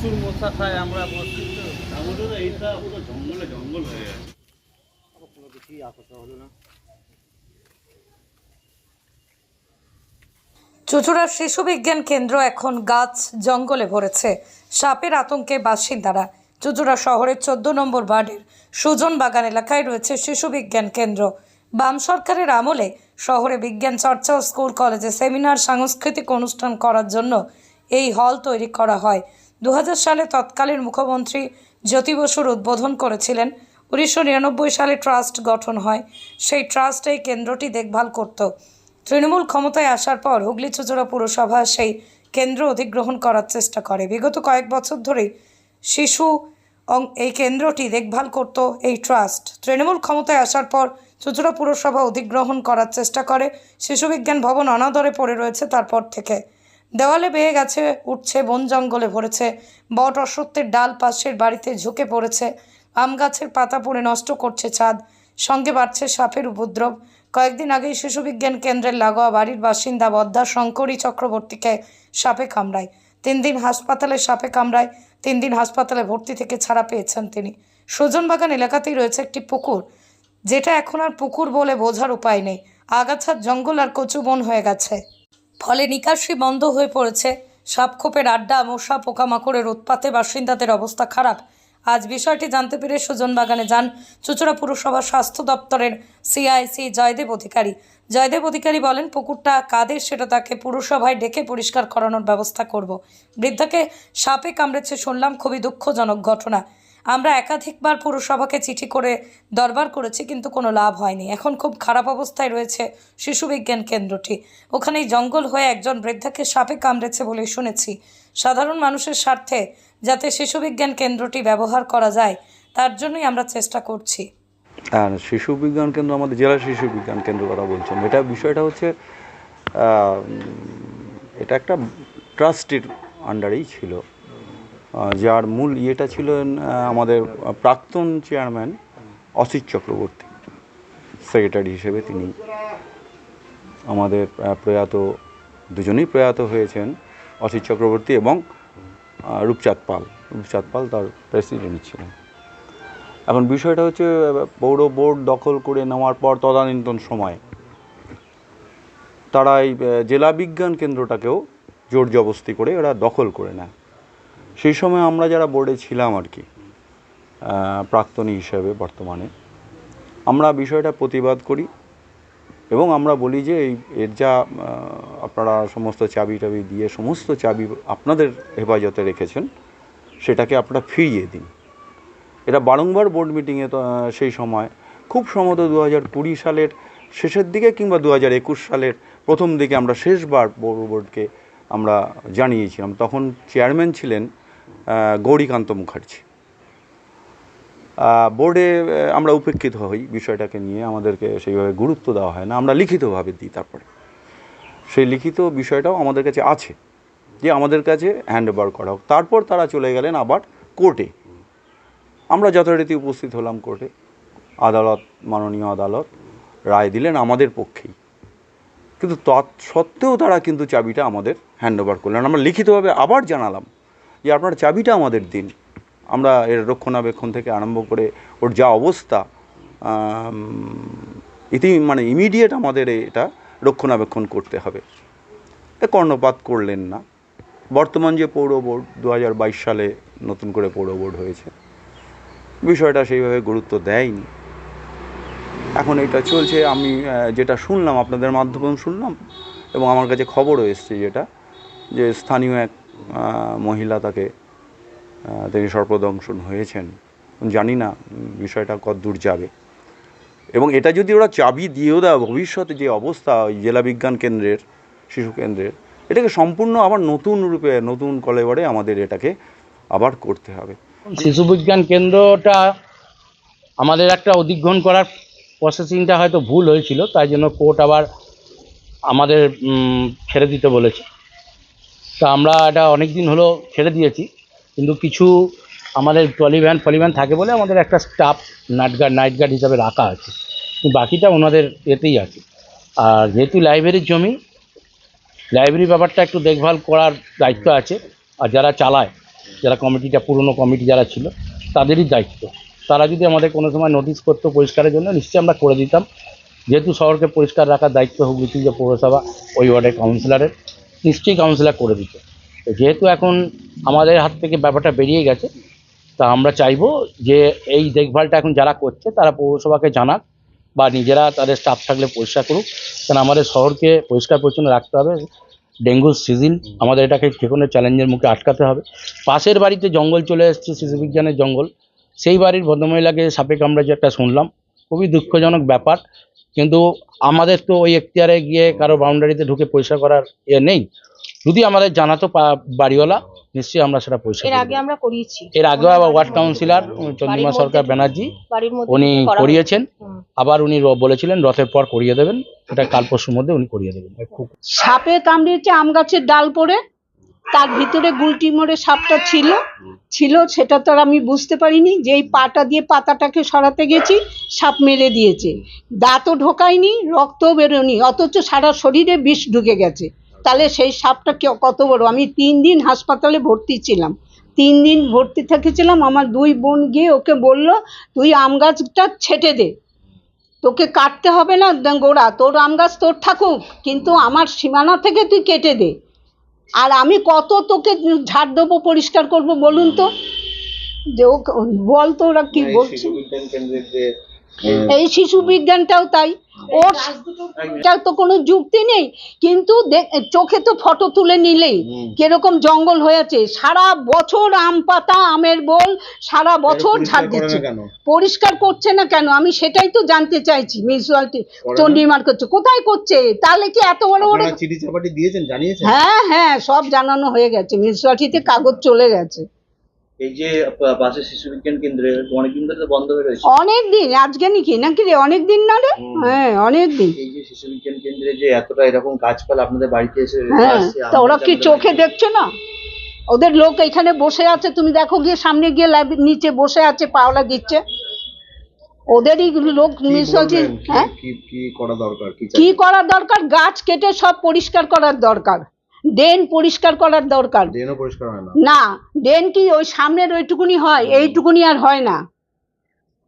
প্রচুর মশা খায় আমরা বসছি তো। আমাদের এইটা পুরো জঙ্গলে জঙ্গল হয়ে গেছে। কোনো কিছুই আকর্ষণ হলো না। চুচুড়ার শিশু বিজ্ঞান কেন্দ্র এখন গাছ জঙ্গলে ভরেছে। সাপের আতঙ্কে বাসিন্দারা। চুচুড়া শহরের চোদ্দ নম্বর ওয়ার্ডের সুজন বাগান এলাকায় রয়েছে শিশু বিজ্ঞান কেন্দ্র। বাম সরকারের আমলে শহরে বিজ্ঞান চর্চা ও স্কুল কলেজে সেমিনার সাংস্কৃতিক অনুষ্ঠান করার জন্য এই হল তৈরি করা হয়। দু হাজার সালে তৎকালীন মুখ্যমন্ত্রী জ্যোতি বসুর উদ্বোধন করেছিলেন। উনিশশো নিরানব্বই সালে ট্রাস্ট গঠন হয়। সেই ট্রাস্ট এই কেন্দ্রটি দেখভাল করত। তৃণমূল ক্ষমতায় আসার পর হুগলি চুচুড়া পুরসভা সেই কেন্দ্র অধিগ্রহণ করার চেষ্টা করে। বিগত কয়েক বছর ধরেই শিশু এই কেন্দ্রটি দেখভাল করত এই ট্রাস্ট। তৃণমূল ক্ষমতায় আসার পর চুচুড়া পুরসভা অধিগ্রহণ করার চেষ্টা করে। শিশু বিজ্ঞান ভবন অনাদরে পড়ে রয়েছে তারপর থেকে। দেওয়ালে বেয়ে গেছে, উঠছে, বন জঙ্গলে ভরেছে, বট অসত্যের ডাল পাশের বাড়িতে ঝুঁকে পড়েছে, আম গাছের পাতা পড়ে নষ্ট করছে ছাদ, সঙ্গে বাড়ছে সাপের উপদ্রব। কয়েকদিন আগেই শিশু বিজ্ঞান কেন্দ্রের লাগোয়া বাড়ির বাসিন্দা বদ্দা শঙ্করী চক্রবর্তীকে সাপে কামড়ায়। তিন দিন হাসপাতালে সাপে কামড়ায়, তিন দিন হাসপাতালে ভর্তি থেকে ছাড়া পেয়েছেন তিনি। সুজনবাগান এলাকাতেই রয়েছে একটি পুকুর, যেটা এখন আর পুকুর বলে বোঝার উপায় নেই। আগাছার জঙ্গল আর কচু বন হয়ে গেছে। ফলে নিকাশি বন্ধ হয়ে পড়েছে। সাপখোপের আড্ডা, মশা, পোকামাকড়ের উৎপাতে বাসিন্দাদের অবস্থা খারাপ। আজ বিষয়টি জানতে পেরে সুজন বাগানে যান চুচুড়া পুরসভা স্বাস্থ্য দপ্তরের সিআইসি জয়দেব অধিকারী। জয়দেব অধিকারী বলেন, পুকুরটা কাদের সেটা তাকে পুরসভায় ডেকে পরিষ্কার করানোর ব্যবস্থা করব। বৃদ্ধাকে সাপে কামড়েছে শুনলাম, খুবই দুঃখজনক ঘটনা। আমরা একাধিকবার পুরসভাকে চিঠি করে দরবার করেছি, কিন্তু কোনো লাভ হয়নি। এখন খুব খারাপ অবস্থায় রয়েছে শিশু বিজ্ঞান কেন্দ্রটি। ওখানেই জঙ্গল হয়ে একজন বৃদ্ধাকে সাপে কামড়েছে বলে শুনেছি। সাধারণ মানুষের স্বার্থে যাতে শিশু বিজ্ঞান কেন্দ্রটি ব্যবহার করা যায়, তার জন্যই আমরা চেষ্টা করছি। আর শিশু বিজ্ঞান কেন্দ্র আমাদের জেলা শিশু বিজ্ঞান কেন্দ্র কথা বলছেন। এটা বিষয়টা হচ্ছে এটা একটা ট্রাস্টের আন্ডারেই ছিল। যার মূল ইয়েটা ছিলেন আমাদের প্রাক্তন চেয়ারম্যান অসিত চক্রবর্তী, সেক্রেটারি হিসেবে তিনি আমাদের প্রয়াত, দুজনেই প্রয়াত হয়েছেন অসিত চক্রবর্তী এবং রূপচাঁদ পাল। রূপচাঁদ পাল তার প্রেসিডেন্ট ছিলেন। এখন বিষয়টা হচ্ছে, পৌর বোর্ড দখল করে নেওয়ার পর তদানীন্তন সময় তারা এই জেলা বিজ্ঞান কেন্দ্রটাকেও জোর জবস্তি করে এরা দখল করে নেয়। সেই সময় আমরা যারা বোর্ডে ছিলাম আর কি প্রাক্তনী হিসেবে বর্তমানে, আমরা বিষয়টা প্রতিবাদ করি এবং আমরা বলি যে এই, এর যা আপনারা সমস্ত চাবি টাবি দিয়ে সমস্ত চাবি আপনাদের হেফাজতে রেখেছেন, সেটাকে আপনারা ফিরিয়ে দিন। এটা বারংবার বোর্ড মিটিংয়ে সেই সময়, খুব সম্ভবত দু হাজার কুড়ি সালের শেষের দিকে কিংবা দু হাজার একুশ সালের প্রথম দিকে আমরা শেষবার বোর্ড বোর্ডকে আমরা জানিয়েছিলাম। তখন চেয়ারম্যান ছিলেন গৌরীকান্ত মুখার্জি। বোর্ডে আমরা উপেক্ষিত হই বিষয়টাকে নিয়ে, আমাদেরকে সেইভাবে গুরুত্ব দেওয়া হয় না। আমরা লিখিতভাবে দিই তারপরে। সেই লিখিত বিষয়টাও আমাদের কাছে আছে, যে আমাদের কাছে হ্যান্ড ওভার করা হোক। তারপর তারা চলে গেলেন আবার কোর্টে আমরা যথারীতি উপস্থিত হলাম কোর্টে আদালত, মাননীয় আদালত রায় দিলেন আমাদের পক্ষেই। কিন্তু তৎসত্ত্বেও তারা কিন্তু চাবিটা আমাদের হ্যান্ড ওভার করলেন। আমরা লিখিতভাবে আবার জানালাম যে আপনার চাবিটা আমাদের দিন। আমরা এর রক্ষণাবেক্ষণ থেকে আরম্ভ করে ওর যা অবস্থা ইতি মানে ইমিডিয়েট আমাদের এটা রক্ষণাবেক্ষণ করতে হবে। এ কর্ণপাত করলেন না। বর্তমান যে পৌর বোর্ড দু হাজার বাইশ সালে নতুন করে পৌর বোর্ড হয়েছে, বিষয়টা সেইভাবে গুরুত্ব দেয়নি। এখন এটা চলছে, আমি যেটা শুনলাম, আপনাদের মাধ্যমে শুনলাম, এবং আমার কাছে খবরও এসছে যেটা, যে স্থানীয় এক মহিলা তাকে তিনি সর্পদংশন হয়েছেন। জানি না বিষয়টা কতদূর যাবে। এবং এটা যদি ওরা চাবি দিয়েও দেয়, ভবিষ্যতে যে অবস্থা ওই জেলা বিজ্ঞান কেন্দ্রের, শিশু কেন্দ্রের, এটাকে সম্পূর্ণ আবার নতুন রূপে, নতুন কলেবরে আমাদের এটাকে আবার করতে হবে। শিশু বিজ্ঞান কেন্দ্রটা আমাদের একটা অধিগ্রহণ করার প্রসেসিংটা হয়তো ভুল হয়েছিল, তাই জন্য কোর্ট আবার আমাদের ছেড়ে দিতে বলেছে। তা আমরা এটা অনেক দিন হলো ছেড়ে দিয়েছি। কিন্তু কিছু আমাদের ট্রলি ভ্যান ফলি ভ্যান থাকে বলে আমাদের একটা staff night guard night guard হিসাবে রাখা আছে। বাকিটা ওনাদের এতেই আছে। আর যেহেতু লাইব্রেরির জমি লাইব্রেরি ব্যাপারটা একটু দেখভাল করার দায়িত্ব আছে। আর যারা চালায়, যারা কমিটিটা, পুরনো কমিটি যারা ছিল, তাদেরই দায়িত্ব। তারা যদি আমাদের কোনো সময় নোটিশ করতো পরিষ্কারের জন্য, নিশ্চয়ই আমরা করে দিতাম। যেহেতু শহরকে পরিষ্কার রাখার দায়িত্ব হুগলি পৌরসভা, ওই ওয়ার্ডের কাউন্সিলরের নিশ্চয়ই কাউন্সিলর করে দিত। তো যেহেতু এখন আমাদের হাত থেকে ব্যাপারটা বেরিয়ে গেছে, তা আমরা চাইব যে এই দেখভালটা এখন যারা করছে, তারা পৌরসভাকে জানাক বা নিজেরা তাদের স্টাফ থাকলে পরিষ্কার করুক। কারণ আমাদের শহরকে পরিষ্কার পরিচ্ছন্ন রাখতে হবে। ডেঙ্গু সিজিল আমাদের এটাকে যে কোনো চ্যালেঞ্জের মুখে আটকাতে হবে। পাশের বাড়িতে জঙ্গল চলে এসছে, শিশু বিজ্ঞানের জঙ্গল। সেই বাড়ির ভদ্রমহিলাকে সাপে কামড়ে যে একটা শুনলাম। খুবই দুঃখজনক ব্যাপার। কিন্তু আমাদের তো ওই এখতিয়ারে গিয়ে কারও বাউন্ডারিতে ঢুকে পরিষ্কার করার ইয়ে নেই। যদি আমাদের জানাতো বাড়িওয়ালা নিশ্চয়ই আমরা সেটা পরিষ্কার এর আগে আমরা করিয়েছি। এর আগেও আবার ওয়ার্ড কাউন্সিলর চন্দ্রিমা সরকার ব্যানার্জি উনি করিয়েছেন। আবার উনি বলেছিলেন রথের পর করিয়ে দেবেন। এটা কাল পরশুর মধ্যে উনি করিয়ে দেবেন। সাপে কামড়িয়েছে আম গাছের ডাল পড়ে। তার ভিতরে গুলটি মোড়ে সাপটা ছিল। ছিল, সেটা তো আর আমি বুঝতে পারিনি যেই পাটা দিয়ে পাতাটাকে সরাতে গেছি, সাপ মেরে দিয়েছে। দাঁতও ঢোকায়নি, রক্তও বেরোনি অথচ সারা শরীরে বিষ ঢুকে গেছে। তাহলে সেই সাপটা কত বড়? আমি তিন দিন হাসপাতালে ভর্তি ছিলাম। তিন দিন ভর্তি থেকেছিলাম, আমার দুই বোন গিয়ে ওকে বলল, তুই আম গাছটা ছেটে দে। তোকে কাটতে হবে না গোড়া। তোর আম গাছ তোর থাকুক, কিন্তু আমার সীমানা থেকে তুই কেটে দে। আর আমি কত তোকে ঝাড় দেবো পরিষ্কার করব বলুন তো? যে ও বল তো ওরা কি বলছে? এই শিশু বিজ্ঞানটাও তাই। ওর তার তো কোনো যুক্তি নেই কিন্তু চোখে তো ফটো তুলে নিলেই কীরকম জঙ্গল হয়েছে। সারা বছর আম পাতা আমের বোল সারা বছর ঝাড় দিচ্ছে। পরিষ্কার করছে না কেন? আমি সেটাই তো জানতে চাইছি মিউনিসিপালিটি চন্ডিমার করছে। কোথায় করছে? তাহলে কি এত বড় বড় চিঠি চাপাটি দিয়েছেন জানিয়েছেন? হ্যাঁ হ্যাঁ সব জানানো হয়ে গেছে। মিউনিসিপালিটিতে কাগজ চলে গেছে। এই যে পাশে শিশু বিজ্ঞান কেন্দ্রে অনেকদিন ধরে বন্ধ হয়ে রয়েছে। অনেক দিন আজকে নাকি নাকি রে? অনেক দিন না রে? হ্যাঁ অনেক দিন এই যে শিশু বিজ্ঞান কেন্দ্রে যে এতটা এরকম গাছপালা আপনাদের বাড়িতে এসে হ্যাঁ তা ওরা কি চোখে। দেখছ না? ওদের লোক এখানে বসে আছে তুমি দেখো গিয়ে সামনে গিয়ে নিচে বসে আছে পাওলা দিচ্ছে। ওদেরই লোক মিউনিসিপালিটি হ্যাঁ? কি কি করা দরকার? কি কি দরকার? গাছ কেটে সব পরিষ্কার করার দরকার। ড্রেন পরিষ্কার করার দরকার। ড্রেনও পরিষ্কার হয় না। না ড্রেন কি ওই সামনের ওইটুকুনি হয়? এইটুকুনি আর হয় না।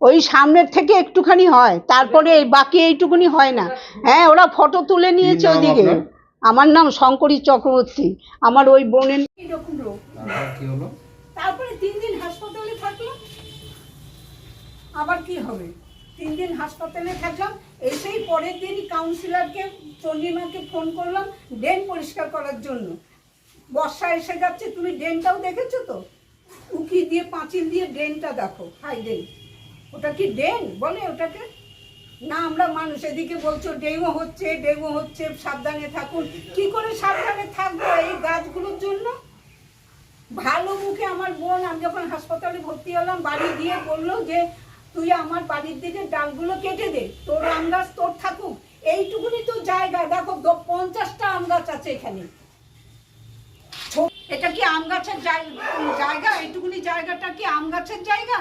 ওই সামনের থেকে একটুখানি হয় তারপরে এই বাকি এইটুকুনি হয় না। হ্যাঁ ওরা ফটো তুলে নিয়েছে ওইদিকে আমার নাম শঙ্করী চক্রবর্তী। আমার ওই বোনের তারপরে তিন দিন হাসপাতালে থাকলাম আবার কি হবে? তিন দিন হাসপাতালে থাকলাম, এসেই পরের দিন কাউন্সিলরকে চন্ডিমাকে ফোন করলাম, ড্রেন পরিষ্কার করার জন্য। বর্ষা এসে যাচ্ছে, তুমি ড্রেনটাও দেখেছ তো? উকি দিয়ে, পাঁচিল দিয়ে ড্রেনটা দেখো, হাই ড্রেন ওটা কি ড্রেন? বলে ওটাকে। না, আমরা মানুষ, এদিকে বলছো ডেঙ্গু হচ্ছে ডেঙ্গু হচ্ছে, সাবধানে থাকুন। কি করে সাবধানে থাকব এই গাছগুলোর জন্য? ভালো মুখে আমার বোন, আমি যখন হাসপাতালে ভর্তি হলাম, বাড়ি গিয়ে বলল যে তুই আমার বাড়ির দিকে ডালগুলো কেটে দে, তোর আম গাছ তোর থাকুক, এইটুকুনি তো জায়গা। দেখো পঞ্চাশটা আম গাছ আছে এখানে। এটা কি আম গাছের জায়- জায়গা? এইটুকুনি জায়গাটা কি আম গাছের জায়গা?